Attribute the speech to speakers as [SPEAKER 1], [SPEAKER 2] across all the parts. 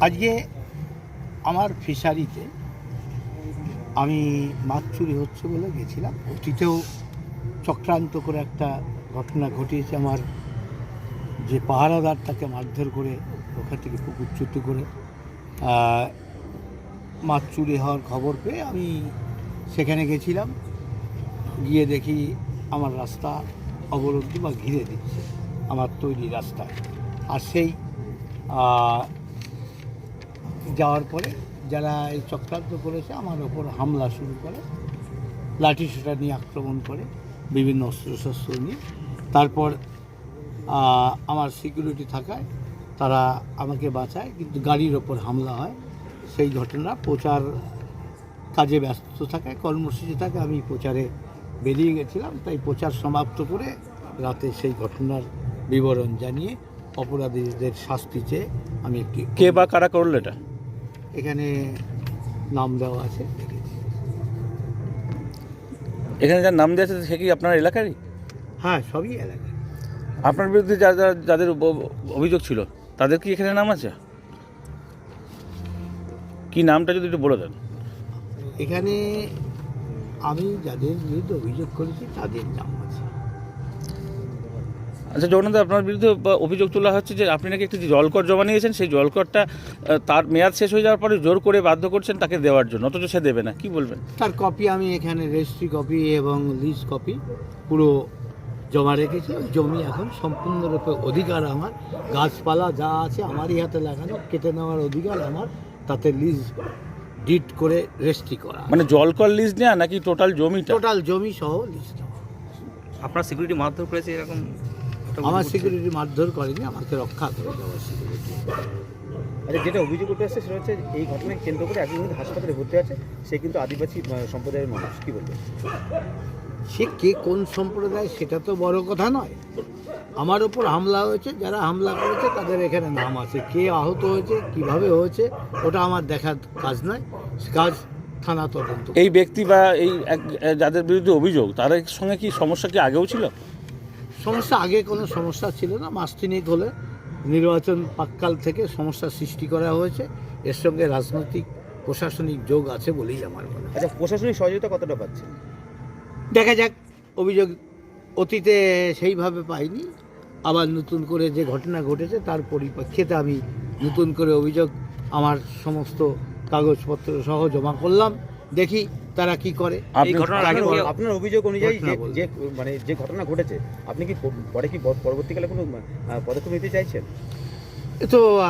[SPEAKER 1] আজকে আমার ফিশারিতে আমি মাছ চুরি হচ্ছে বলে গেছিলাম। অতীতেও চক্রান্ত করে একটা ঘটনা ঘটিয়েছে আমার যে পাহারাদার তাকে মারধর করে ওখান থেকে পুকুর পুকুরচ্যুত করে মাছ চুরি হওয়ার খবর পেয়ে আমি সেখানে গেছিলাম। গিয়ে দেখি আমার রাস্তা অবরুদ্ধ বা ঘিরে দিচ্ছে, আমার তৈরি রাস্তা আর সেই যাওয়ার পরে যারা এই চক্রান্ত করেছে, আমার ওপর হামলা শুরু করে। লাঠি সোটা নিয়ে আক্রমণ করে, বিভিন্ন অস্ত্রশস্ত্র নিয়ে। তারপর আমার সিকিউরিটি থাকায় তারা আমাকে বাঁচায়, কিন্তু গাড়ির ওপর হামলা হয়। সেই ঘটনা প্রচার কাজে ব্যস্ত থাকায়, কর্মসূচি থাকে আমি প্রচারে বেরিয়ে গেছিলাম। তাই প্রচার সমাপ্ত করে রাতে সেই ঘটনার বিবরণ জানিয়ে অপরাধীদের শাস্তি চেয়ে আমি একটি
[SPEAKER 2] কে বা কারা করল এটা?
[SPEAKER 1] এখানে নাম দেওয়া আছে।
[SPEAKER 2] এখানে যার নাম দেওয়া আছে সে কি আপনার এলাকারই?
[SPEAKER 1] হ্যাঁ সবই এলাকায়
[SPEAKER 2] আপনার বিরুদ্ধে যা যা- যাদের অভিযোগ ছিল তাদের কি এখানে নাম আছে? কি নামটা যদি একটু বলে দেন।
[SPEAKER 1] এখানে আমি যাদের বিরুদ্ধে অভিযোগ করেছি তাদের নাম আছে।
[SPEAKER 2] আচ্ছা জগন্নাথ আপনার বিরুদ্ধে বা অভিযোগ তোলা হচ্ছে যে আপনি নাকি একটি জলকর জমা নিয়েছেন সেই জলকরটা তার মেয়াদ শেষ হয়ে যাওয়ার পরে জোর করে বাধ্য করছেন তাকে দেওয়ার জন্য অথচ সে দেবে না কি বলবেন?
[SPEAKER 1] তার কপি আমি এখানে রেজিস্ট্রি কপি এবং লিজ কপি পুরো জমা রেখেছি জমি এখন সম্পূর্ণরূপে অধিকার আমার গাছপালা যা আছে আমারই হাতে লাগানো কেটে নেওয়ার অধিকার আমার তাতে লিজ ডিট করে রেজিস্ট্রি করা।
[SPEAKER 2] মানে জলকর লিজ নেওয়া নাকি টোটাল জমি
[SPEAKER 1] টোটাল জমি সহ লিজ
[SPEAKER 3] আপনার সিকিউরিটি মারধর করেছে এরকম
[SPEAKER 1] আমার সিকিউরিটি মারধর করেনি আমাকে রক্ষা করে দেওয়ার সিকিউরিটি
[SPEAKER 4] আচ্ছা যেটা অভিযোগ উঠে আসছে সেটা হচ্ছে এই ঘটনাকে কেন্দ্র করে একজন কিন্তু হাসপাতালে ভর্তি আছে সে কিন্তু আদিবাসী সম্প্রদায়ের মানুষ কি বলবেন?
[SPEAKER 1] সে কে কোন সম্প্রদায় সেটা তো বড় কথা নয়। আমার ওপর হামলা হয়েছে যারা হামলা করেছে তাদের এখানে নাম আছে। কে আহত হয়েছে কীভাবে হয়েছে ওটা আমার দেখার কাজ নয় কাজ থানা তদন্ত।
[SPEAKER 2] এই ব্যক্তি বা এই এক- যাদের বিরুদ্ধে অভিযোগ তাদের সঙ্গে কি সমস্যা কি আগেও ছিল?
[SPEAKER 1] সমস্যা আগে কোনো সমস্যা ছিল না। মাস তিনেক হলে নির্বাচন পাককাল থেকে সমস্যা সৃষ্টি করা হয়েছে। এর সঙ্গে রাজনৈতিক প্রশাসনিক যোগ আছে বলেই আমার মনে হয়।
[SPEAKER 4] আচ্ছা প্রশাসনিক সহযোগিতা কতটা পাচ্ছেন?
[SPEAKER 1] দেখা যাক অভিযোগ অতীতে সেইভাবে পাইনি। আবার নতুন করে যে ঘটনা ঘটেছে তার পরিপ্রেক্ষিতে আমি নতুন করে অভিযোগ আমার সমস্ত কাগজপত্র সহ জমা করলাম। দেখি তারা কি করে?
[SPEAKER 4] আপনার অভিযোগ অনুযায়ী যে- যে মানে যে ঘটনা ঘটেছে আপনি কি পরে কি পরবর্তীকালে কোনো পদক্ষেপ নিতে চাইছেন?
[SPEAKER 1] তো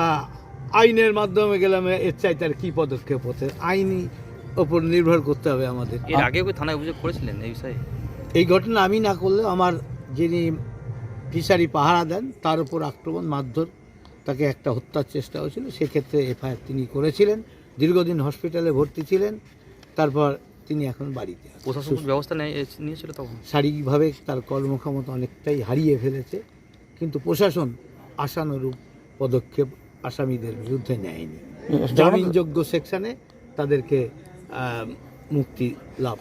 [SPEAKER 1] আইনের মাধ্যমে গেলাম এর চাই তার কী পদক্ষেপ হতে? আইনি ওপর নির্ভর করতে হবে আমাদের।
[SPEAKER 3] এর আগে কি থানায় অভিযোগ করেছিলেন এই বিষয়ে?
[SPEAKER 1] এই ঘটনা আমি না করলে আমার যিনি ফিশারি পাহারা দেন তার উপর আক্রমণ মারধর তাকে একটা হত্যার চেষ্টা হয়েছিল। সেক্ষেত্রে এফআইআর তিনি করেছিলেন। দীর্ঘদিন হসপিটালে ভর্তি ছিলেন। তারপর তিনি এখন বাড়িতে
[SPEAKER 3] প্রশাসনিক ব্যবস্থা নেয়- নিয়েছিল তখন?
[SPEAKER 1] শারীরিকভাবে তার কর্মক্ষমতা অনেকটাই হারিয়ে ফেলেছে কিন্তু প্রশাসন আশানুরূপ পদক্ষেপ আসামিদের বিরুদ্ধে নেয়নি। জামিনযোগ্য সেকশনে তাদেরকে মুক্তি লাভ